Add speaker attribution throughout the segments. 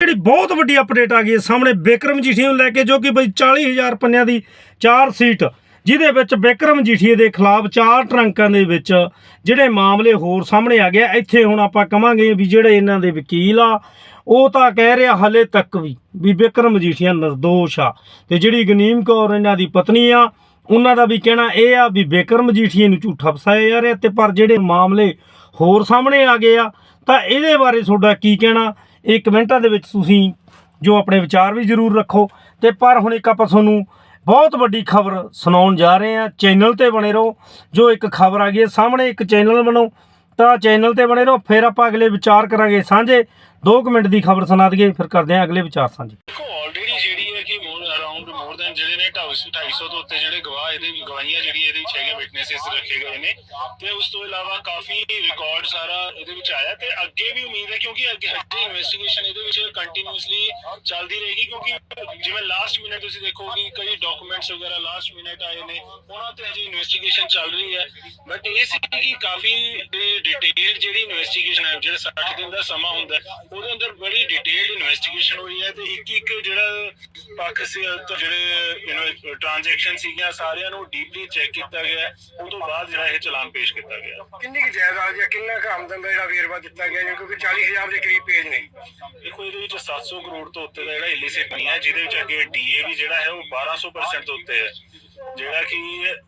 Speaker 1: ਜਿਹੜੀ ਬਹੁਤ ਵੱਡੀ ਅਪਡੇਟ ਆ ਗਈ ਹੈ ਸਾਹਮਣੇ ਬਿਕਰਮ ਜੀਠੀ ਨੂੰ ਲੈ ਕੇ, ਜੋ ਕਿ ਬਈ 40000 ਪੰਨਿਆਂ ਦੀ ਚਾਰ ਸੀਟ, ਜਿਹਦੇ ਵਿੱਚ ਬਿਕਰਮ ਜੀਠੀਏ ਦੇ ਖਿਲਾਫ ਚਾਰ ਟਰੰਕਾਂ ਦੇ ਵਿੱਚ ਜਿਹੜੇ ਮਾਮਲੇ ਹੋਰ ਸਾਹਮਣੇ ਆ ਗਏ ਇੱਥੇ ਹੁਣ ਆਪਾਂ ਕਵਾਂਗੇ ਵੀ ਜਿਹੜੇ ਇਹਨਾਂ ਦੇ ਵਕੀਲ ਆ, ਉਹ ਤਾਂ ਕਹਿ ਰਿਹਾ ਹਲੇ ਤੱਕ ਵੀ ਵੀ ਬਿਕਰਮ ਮਜੀਠੀਆ ਨਿਰਦੋਸ਼ ਆ। ਤੇ ਜਿਹੜੀ ਗਨੀਮ ਕੌਰ ਇਹਨਾਂ ਦੀ ਪਤਨੀ ਆ, ਉਹਨਾਂ ਦਾ ਵੀ ਕਹਿਣਾ ਇਹ ਆ ਵੀ ਬਿਕਰਮ ਮਜੀਠੀਏ ਨੂੰ ਝੂਠਾ ਫਸਾਇਆ ਜਾ ਰਿਹਾ ਤੇ ਪਰ ਜਿਹੜੇ ਮਾਮਲੇ ਹੋਰ ਸਾਹਮਣੇ ਆ ਗਏ ਆ, ਤਾਂ ਇਹਦੇ ਬਾਰੇ ਤੁਹਾਡਾ ਕੀ ਕਹਿਣਾ? ਇਹ ਕਮੈਂਟਾਂ ਦੇ ਵਿੱਚ ਤੁਸੀਂ ਜੋ ਆਪਣੇ ਵਿਚਾਰ ਵੀ ਜ਼ਰੂਰ ਰੱਖੋ। ਤੇ ਪਰ ਹੁਣ ਇੱਕ ਆਪਾਂ ਤੁਹਾਨੂੰ ਬਹੁਤ ਵੱਡੀ ਖਬਰ ਸੁਣਾਉਣ ਜਾ ਰਹੇ ਹਾਂ। ਚੈਨਲ ਤੇ ਬਣੇ ਰਹੋ। ਜੋ ਇੱਕ ਖਬਰ ਆ ਗਈ ਹੈ, ਸਾਹਮਣੇ ਇੱਕ ਚੈਨਲ ਬਣੋ। ਤਾਂ ਚੈਨਲ ਤੇ ਬਣੇ ਰਹੋ। ਫਿਰ ਆਪਾਂ ਅਗਲੇ ਵਿਚਾਰ ਕਰਾਂਗੇ ਸਾਂਝੇ। 2 ਮਿੰਟ ਦੀ ਖਬਰ ਸੁਣਾ ਦਈਏ, ਫਿਰ ਕਰਦੇ ਹਾਂ ਅਗਲੇ ਵਿਚਾਰ ਸਾਂਝੇ।
Speaker 2: ਆਲਰੇਡੀ ਜਿਹੜੀ ਹੈ ਕਿ ਮੋਰ ਅਰਾਊਂਡ ਮੋਰ ਦੈਨ ਜਿਹੜੇ ਨੇ 250 ਤੋਂ ਉੱਤੇ ਜਿਹੜੇ ਗਵਾਹ ਇਹਦੇ ਗਵਾਹੀਆਂ ਜਿਹੜੀਆਂ ਇਹਦੇ ਵਿੱਚ ਹੈਗੇ ਵਿਟਨੈਸਸ ਰੱਖੇ ਗਏ ਨੇ। ਤੇ ਉਸ ਤੋਂ ਇਲਾਵਾ ਕਾਫੀ ਰਿਕਾਰਡ ਸਾਰਾ ਇਹਦੇ ਵਿੱਚ ਆਇਆ ਤੇ ਅੱਗੇ ਵੀ ਉਮੀਦ ਹੈ ਕਿਉਂਕਿ ਅੱਗੇ ਹਜੇ ਇਨਵੈਸਟੀਗੇਸ਼ਨ ਇਹਦੇ ਵਿੱਚ ਕੰਟੀਨਿਊਸਲੀ ਚੱਲਦੀ ਰਹੇਗੀ ਕਿਉਂਕਿ ਜਿਵੇਂ ਲਾਸਟ ਮਿੰਟ ਤੁਸੀਂ ਦੇਖੋਗੇ ਕਈ ਡਾਕੂਮੈਂਟਸ ਵਗੈਰਾ ਲਾਸਟ ਮਿੰਟ ਆਏ ਨੇ, ਉਹਨਾਂ ਤੇ ਹਜੇ ਇਨਵੈਸਟੀਗੇਸ਼ਨ ਚੱਲ ਰਹੀ ਹੈ। ਬਟ ਇਹ ਸੀ ਕਿ ਕਾਫੀ ਡਿਟੇਲ ਜਿਹੜੀ ਇਨਵੈਸਟੀਗੇਸ਼ਨ ਹੈ, ਜਿਹੜਾ 60 ਦਿਨ ਦਾ ਸਮਾਂ ਹੁੰਦਾ ਉਹਦੇ ਅੰਦਰ ਬੜੀ ਡਿਟੇਲਡ ਇਨਵੈਸਟੀਗੇਸ਼ਨ ਹੋਈ ਹੈ ਤੇ ਇੱਕ ਇੱਕ ਜਿਹੜਾ ਪੱਖ ਤੋਂ ਜਿਹੜੇ ਟ੍ਰਾਂਜੈਕਸ਼ਨ ਸੀਗੀਆਂ ਸਾਰਿਆਂ ਨੂੰ ਡੀਪਲੀ ਚੈੱਕ ਕੀਤਾ ਗਿਆ। ਉਹ ਤੋਂ ਬਾਅਦ ਜਿਹੜਾ ਇਹ ਚਲਾਨ ਪੇਸ਼ ਕੀਤਾ ਗਿਆ
Speaker 3: ਕਿੰਨੀ ਕੁ ਜਾਇਦਾਦ ਜਾਂ ਕਿੰਨਾ ਕੁ ਆਮਦਨ ਦਾ ਜਿਹੜਾ ਵੇਰਵਾ ਦਿੱਤਾ ਗਿਆ? ਕਿਉਂਕਿ 40000 ਦੇ ਕਰੀਬ ਪੇਜ ਨੇ
Speaker 2: ਦੇਖੋ ਇਹਦੇ ਵਿੱਚ 700 ਕਰੋੜ ਤੋਂ ਉੱਤੇ ਦਾ ਜਿਹੜਾ ਇਲਿਸਿਟ ਨਹੀਂ ਹੈ ਜਿਹਦੇ ਵਿੱਚ ਅੱਗੇ ਡੀਏ ਵੀ ਜਿਹੜਾ ਹੈ ਉਹ 1200% ਤੋਂ ਉੱਤੇ ਹੈ ਜਿਹੜਾ ਕਿ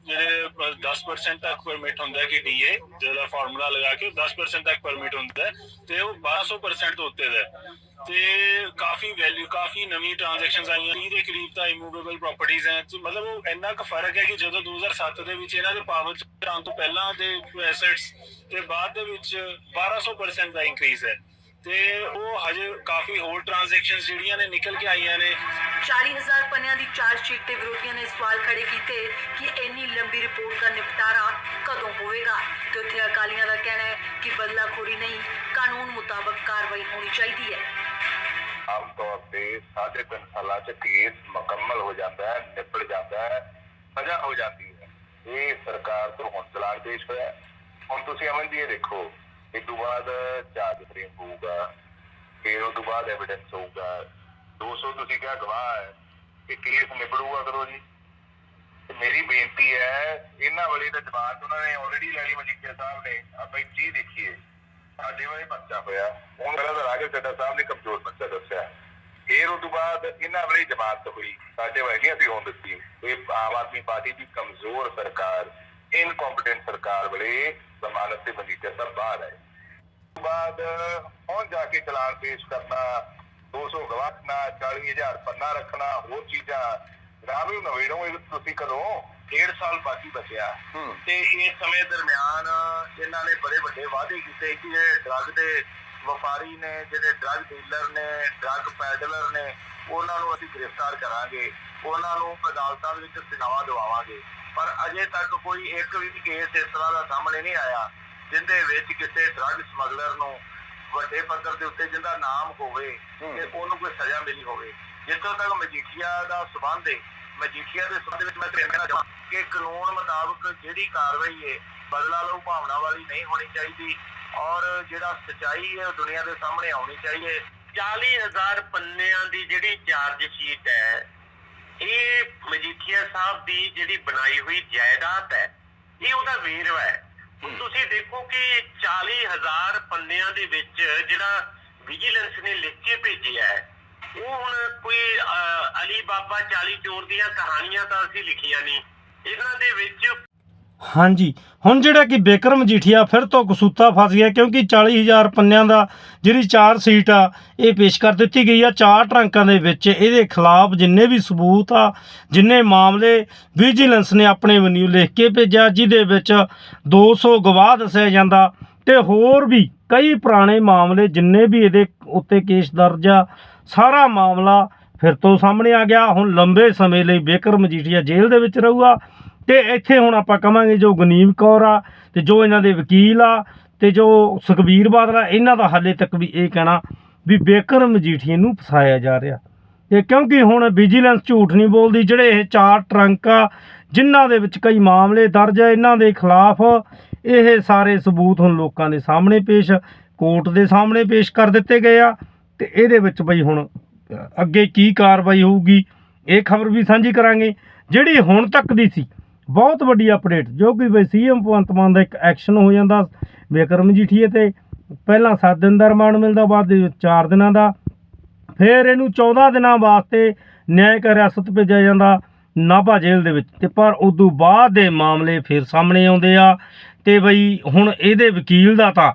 Speaker 2: ਜਿਹੜੇ 10% ਤੱਕ ਪਰਮਿਟ ਹੁੰਦਾ ਹੈ ਕਿ ਡੀਏ ਜਿਹੜਾ ਫਾਰਮੂਲਾ ਲਗਾ ਕੇ 10% ਤੱਕ ਪਰਮਿਟ ਹੁੰਦਾ ਤੇ ਉਹ 1200% ਤੋਂ ਉੱਤੇ ਦਾ ਹੈ। ਤੇ ਕਾਫੀ ਵੈਲਿਊ ਕਾਫੀ ਨਵੀਂ ਟ੍ਰਾਂਜੈਕਸ਼ਨਸ ਆਈਆਂ। 30 ਦੇ ਕਰੀਬ ਤਾਂ ਇਮੂਵੇਬਲ ਪ੍ਰਾਪਰਟੀਆਂ ਹੈ। ਮਤਲਬ ਉਹ ਇੰਨਾ ਕੁ ਫ਼ਰਕ ਹੈ ਕਿ ਜਦੋਂ 2007 ਦੇ ਵਿੱਚ ਇਹਨਾਂ ਦੇ ਪਾਵਰ ਚ ਤੋਂ ਪਹਿਲਾਂ ਦੇ ਐਸੈਟਸ ਤੇ ਬਾਅਦ ਦੇ ਵਿੱਚ 1200% ਦਾ ਇਨਕਰੀਜ਼ ਹੈ। ਤੇ ਉਹ ਹਜੇ ਕਾਫੀ ਹੋਰ ਟ੍ਰਾਂਜੈਕਸ਼ਨਸ ਜਿਹੜੀਆਂ ਨੇ ਨਿਕਲ ਕੇ ਆਈਆਂ ਨੇ।
Speaker 4: 40000 ਪੰਨਿਆਂ ਦੀ ਚਾਰਜ ਸ਼ੀਟ ਤੇ ਵਿਰੋਧੀਆਂ ਨੇ ਸਵਾਲ ਖੜੇ ਕੀਤੇ ਕਿ ਇੰਨੀ ਲੰਬੀ ਰਿਪੋਰਟ ਦਾ ਨਿਪਟਾਰਾ ਕਦੋਂ ਹੋਵੇਗਾ? ਤੇ ਉੱਥੇ ਅਕਾਲੀਆਂ ਦਾ ਕਹਿਣਾ ਹੈ ਕਿ ਬਦਲਾਖੋਰੀ ਨਹੀਂ, ਕਾਨੂੰਨ ਮੁਤਾਬਕ ਕਾਰਵਾਈ ਹੋਣੀ ਚਾਹੀਦੀ ਹੈ।
Speaker 5: ਆਮ ਤੌਰ ਤੇ ਸਾਢੇ ਤਿੰਨ ਸਾਲਾਂ ਚ ਕੇਸ ਮੁਕੰਮਲ ਹੋ ਜਾਂਦਾ ਹੈ, ਨਿਪਟ ਜਾਂਦਾ ਹੈ, ਸਜ਼ਾ ਹੋ ਜਾਂਦੀ ਹੈ। ਇਹ ਸਰਕਾਰ ਤੋਂ ਹੁਣ ਚਲਾਨ ਪੇਸ਼ ਹੋਇਆ ਹੁਣ ਤੁਸੀਂ ਅਮਨ ਜੀ ਇਹ ਦੇਖੋ ਇਸ ਤੋਂ ਬਾਅਦ ਚਾਰਜ ਫਰੇਮ ਹੋਊਗਾ, ਫਿਰ ਉਹ ਤੋਂ ਬਾਅਦ ਐਵੀਡੈਂਸ ਹੋਊਗਾ। 200 ਤੁਸੀਂ ਕਿਹਾ ਗਵਾਹ ਹੈ ਕਿ ਕੇਸ ਨਿਬੜੂਗਾ ਕਰੋ ਜੀ? ਤੇ ਮੇਰੀ ਬੇਨਤੀ ਹੈ, ਇਹਨਾਂ ਵਾਲੇ ਦਾ ਜਵਾਬ ਉਹਨਾਂ ਨੇ ਆਲਰੇਡੀ ਲੈ ਲਈ ਮਜੀਠੀਆ ਸਾਹਿਬ ਨੇ। ਆਪਾਂ ਇੱਕ ਚੀਜ਼ ਦੇਖੀਏ, ਸਾਡੇ ਵਾਲੇ ਬੱਚਾ ਹੋਇਆ, ਹੁਣ ਮੇਰਾ ਤਾਂ ਰਾਜੇ ਚੱਡਾ ਸਾਹਿਬ ਨੇ ਕਮਜ਼ੋਰ ਬੱਚਾ ਬਾਅਦ ਇਹਨਾਂ ਵਾਲੀ ਜਮਾਤ ਹੋਈ। ਸਾਡੇ ਵਾਲੀ ਨਹੀਂ ਅਸੀਂ ਹੋਣ ਦਿੱਤੀ। ਇਹ ਆਮ ਆਦਮੀ ਪਾਰਟੀ ਦੀ ਕਮਜ਼ੋਰ ਸਰਕਾਰ ਇਨਕੰਪੀਟੈਂਟ ਸਰਕਾਰ ਵੇਲੇ ਜ਼ਮਾਨਤ ਤੇ ਮਜੀਠੀਆ ਸਾਹਿਬ ਬਾਹਰ ਆਏ। ਬਾਅਦ ਹੁਣ ਜਾ ਕੇ ਚਲਾਨ ਪੇਸ਼ ਕਰਨਾ 200 ਗਵਾਹਣਾ 40000 ਪੰਨਾ ਰੱਖਣਾ ਹੋਰ ਚੀਜ਼ਾਂ। ਰਾਮ ਨਵੇੜੋ ਇਹ ਤੁਸੀਂ ਕਰੋ ਡੇਢ ਸਾਲ ਬਾਕੀ ਬਚਿਆ। ਤੇ ਇਸ ਸਮੇਂ ਦਰਮਿਆਨ ਇਹਨਾਂ ਨੇ ਬੜੇ ਵੱਡੇ ਵਾਅਦੇ ਕੀਤੇ ਕਿ ਇਹ ਡਰੱਗ ਦੇ ਵਪਾਰੀ ਨੇ ਜਿਹੜੇ ਡਰੱਗ ਡੀਲਰ ਨੇ ਡਰੱਗ ਪੈਡਲਰ ਨੇ ਉਹਨਾਂ ਨੂੰ ਅਸੀਂ ਗ੍ਰਿਫਤਾਰ ਕਰਾਂਗੇ। ਉਹਨਾਂ ਨੂੰ ਅਦਾਲਤਾਂ ਦੇ ਵਿੱਚ ਸਜ਼ਾਵਾਂ ਦਿਵਾਵਾਂਗੇ। ਪਰ ਅਜੇ ਤੱਕ ਕੋਈ ਇੱਕ ਵੀ ਕੇਸ ਇਸ ਤਰ੍ਹਾਂ ਦਾ ਸਾਹਮਣੇ ਨਹੀਂ ਆਇਆ ਜਿੰਦੇ ਵਿੱਚ ਕਿਸੇ ਡਰੱਗ ਸਮਗਲਰ ਨੂੰ ਵੱਡੇ ਪੱਧਰ ਦੇ ਉੱਤੇ ਜਿਹਦਾ ਨਾਮ ਹੋਵੇ ਤੇ ਉਹਨੂੰ ਕੋਈ ਸਜ਼ਾ ਮਿਲੀ ਹੋਵੇ। ਜਿੱਥੋਂ ਤੱਕ ਮਜੀਠੀਆ ਦਾ ਸਬੰਧ ਹੈ ਮਜੀਠੀਆ ਦੇ ਸੰਬੰਧ ਵਿੱਚ ਮੈਂ ਕਹਿਣਾ ਚਾਹਾਂ ਕਿ ਕਾਨੂੰਨ ਮੁਤਾਬਕ ਜਿਹੜੀ ਕਾਰਵਾਈ ਹੈ ਬਦਲਾ ਲਓ ਭਾਵਨਾ ਵਾਲੀ ਨਹੀਂ ਹੋਣੀ ਚਾਹੀਦੀ। ਔਰ ਜਿਹੜਾ ਸਚਾਈ ਹੈ ਉਹ ਦੁਨੀਆ ਦੇ ਸਾਹਮਣੇ ਆਉਣੀ ਚਾਹੀਏ।
Speaker 6: 40000 ਪੰਨਿਆਂ ਦੀ ਜਿਹੜੀ ਚਾਰਜ ਸ਼ੀਟ ਹੈ ਇਹ ਮਜੀਠੀਆ ਸਾਹਿਬ ਦੀ ਜਿਹੜੀ ਬਣਾਈ ਹੋਈ ਜਾਇਦਾਦ ਹੈ ਇਹ ਉਹਦਾ ਵੇਰਵਾ ਹੈ। ਹੁਣ ਤੁਸੀਂ ਦੇਖੋ ਕਿ 40000 ਪੰਨਿਆਂ ਦੇ ਵਿੱਚ ਜਿਹੜਾ ਵਿਜੀਲੈਂਸ ਨੇ ਲਿਖ ਕੇ ਭੇਜਿਆ ਹੈ ਉਹ ਹੁਣ ਕੋਈ ਅਲੀ ਬਾਬਾ 40 ਚੋਰ ਦੀਆਂ ਕਹਾਣੀਆਂ ਤਾਂ ਅਸੀਂ ਲਿਖੀਆਂ ਨਹੀਂ। ਇਹਨਾਂ ਦੇ ਵਿੱਚ
Speaker 1: ਹਾਂਜੀ, ਹੁਣ ਜਿਹੜਾ ਕਿ ਬਿਕਰਮ ਜੀਠੀਆ ਫਿਰ ਤੋਂ ਕਸੂਤਾ ਫਸ ਗਿਆ ਕਿਉਂਕਿ 40000 ਪੰਨਿਆਂ ਦਾ ਜਿਹੜੀ ਚਾਰ ਸੀਟ ਆ, ਇਹ ਪੇਸ਼ ਕਰ ਦਿੱਤੀ ਗਈ ਆ। ਚਾਰ ਟਰੰਕਾਂ ਦੇ ਵਿੱਚ ਇਹਦੇ ਖਿਲਾਫ ਜਿੰਨੇ ਵੀ ਸਬੂਤ ਆ, ਜਿੰਨੇ ਮਾਮਲੇ ਵਿਜੀਲੈਂਸ ਨੇ ਆਪਣੇ ਵਨਿਊ ਲਿਖ ਕੇ ਭੇਜਿਆ, ਜਿਹਦੇ ਵਿੱਚ 200 ਗਵਾਹ ਦੱਸਿਆ ਜਾਂਦਾ ਤੇ ਹੋਰ ਵੀ ਕਈ ਪੁਰਾਣੇ ਮਾਮਲੇ ਜਿੰਨੇ ਵੀ ਇਹਦੇ ਉੱਤੇ ਕੇਸ ਦਰਜ ਆ, ਸਾਰਾ ਮਾਮਲਾ ਫਿਰ ਤੋਂ ਸਾਹਮਣੇ ਆ ਗਿਆ। ਹੁਣ ਲੰਬੇ ਸਮੇਂ ਲਈ ਬਿਕਰਮ ਮਜੀਠੀਆ ਜੇਲ੍ਹ ਦੇ ਵਿੱਚ ਰਹੂਗਾ। ਤੇ ਇੱਥੇ ਹੁਣ ਆਪਾਂ ਕਵਾਂਗੇ ਜੋ ਗਨੀਮ ਕੌਰ ਆ ਤੇ ਜੋ ਇਹਨਾਂ ਦੇ ਵਕੀਲ ਆ ਤੇ ਜੋ ਸੁਖਬੀਰ ਬਾਦਲ ਆ, ਇਹਨਾਂ ਦਾ ਹਾਲੇ ਤੱਕ ਵੀ ਇਹ ਕਹਿਣਾ ਵੀ ਬੇਕਰ ਮਜੀਠੀਏ ਨੂੰ ਫਸਾਇਆ ਜਾ ਰਿਹਾ। ਤੇ ਕਿਉਂਕਿ ਹੁਣ ਵਿਜੀਲੈਂਸ ਝੂਠ ਨਹੀਂ ਬੋਲਦੀ, ਜਿਹੜੇ ਇਹ ਚਾਰ ਟਰੰਕ ਆ, ਜਿਨ੍ਹਾਂ ਦੇ ਵਿੱਚ ਕਈ ਮਾਮਲੇ ਦਰਜ ਆ, ਇਹਨਾਂ ਦੇ ਖਿਲਾਫ ਇਹ ਸਾਰੇ ਸਬੂਤ ਹੁਣ ਲੋਕਾਂ ਦੇ ਸਾਹਮਣੇ ਪੇਸ਼, ਕੋਰਟ ਦੇ ਸਾਹਮਣੇ ਪੇਸ਼ ਕਰ ਦਿੱਤੇ ਗਏ ਆ ਤੇ ਇਹਦੇ ਵਿੱਚ ਬਈ ਹੁਣ ਅੱਗੇ ਕੀ ਕਾਰਵਾਈ ਹੋਊਗੀ, ਇਹ ਖਬਰ ਵੀ ਸਾਂਝੀ ਕਰਾਂਗੇ। ਜਿਹੜੀ ਹੁਣ ਤੱਕ ਦੀ ਸੀ ਬਹੁਤ ਵੱਡੀ ਅਪਡੇਟ ਜੋ ਕਿ ਬਈ ਸੀਐਮ ਭਗਵੰਤ ਮਾਨ ਦਾ ਇੱਕ ਐਕਸ਼ਨ ਹੋ ਜਾਂਦਾ। ਬਿਕਰਮ ਮਜੀਠੀਏ ਤੇ ਪਹਿਲਾਂ 7 ਦਿਨ ਦਾ ਰਿਮਾਂਡ ਮਿਲਦਾ, ਬਾਅਦ ਦੇ ਵਿੱਚ 4 ਦਿਨਾਂ ਦਾ। ਫਿਰ ਇਹਨੂੰ 14 ਦਿਨਾਂ ਵਾਸਤੇ ਨਿਆਇਕ ਹਿਰਾਸਤ ਭੇਜਿਆ ਜਾਂਦਾ ਨਾਭਾ ਜੇਲ੍ਹ ਦੇ ਵਿੱਚ। ਤੇ ਪਰ ਉਦੋਂ ਬਾਅਦ ਦੇ ਮਾਮਲੇ ਫਿਰ ਸਾਹਮਣੇ ਆਉਂਦੇ ਆ। ਤੇ ਬਈ ਹੁਣ ਇਹਦੇ ਵਕੀਲ ਦਾ ਤਾਂ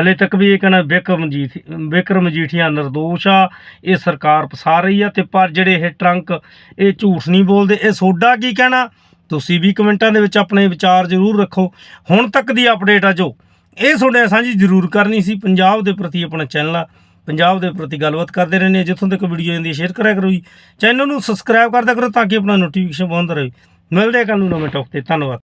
Speaker 1: ਹਲੇ ਤੱਕ ਵੀ ਇਹ ਕਹਿੰਦਾ ਵਿਕਰਮ ਮਜੀਠੀ ਵਿਕਰਮ ਮਜੀਠੀਆ ਨਿਰਦੋਸ਼ ਆ, ਇਹ ਸਰਕਾਰ ਫਸਾ ਰਹੀ ਆ। ਤੇ ਪਰ ਜਿਹੜੇ ਇਹ ਟਰੰਕ, ਇਹ ਝੂਠ ਨਹੀਂ ਬੋਲਦੇ। ਇਹ ਸੋਡਾ ਕੀ ਕਹਿਣਾ? ਤੁਸੀਂ ਵੀ ਕਮੈਂਟਾਂ ਦੇ ਵਿੱਚ ਆਪਣੇ ਵਿਚਾਰ ਜ਼ਰੂਰ ਰੱਖੋ। ਹੁਣ ਤੱਕ ਦੀ ਅਪਡੇਟ ਆ ਜੋ, ਇਹ ਤੁਹਾਡੇ ਨਾਲ ਸਾਂਝੀ ਜ਼ਰੂਰ ਕਰਨੀ ਸੀ। ਪੰਜਾਬ ਦੇ ਪ੍ਰਤੀ ਆਪਣਾ ਚੈਨਲ ਆ। ਪੰਜਾਬ ਦੇ ਪ੍ਰਤੀ ਗੱਲਬਾਤ ਕਰਦੇ ਰਹਿੰਦੇ ਹਾਂ ਜਿੱਥੋਂ ਤੱਕ ਵੀਡੀਓ ਜਾਂਦੀ ਹੈ ਸ਼ੇਅਰ ਕਰਿਆ ਕਰੋ ਜੀ। ਚੈਨਲ ਨੂੰ ਸਬਸਕ੍ਰਾਈਬ ਕਰਦਾ ਕਰੋ ਤਾਂ ਕਿ ਆਪਣਾ ਨੋਟੀਫਿਕੇਸ਼ਨ ਬੰਦ ਰਹੇ। ਮਿਲਦੇ ਹਾਂ ਕੱਲ੍ਹ ਨੂੰ ਨਵੇਂ ਟੌਪ ਤੇ। ਧੰਨਵਾਦ।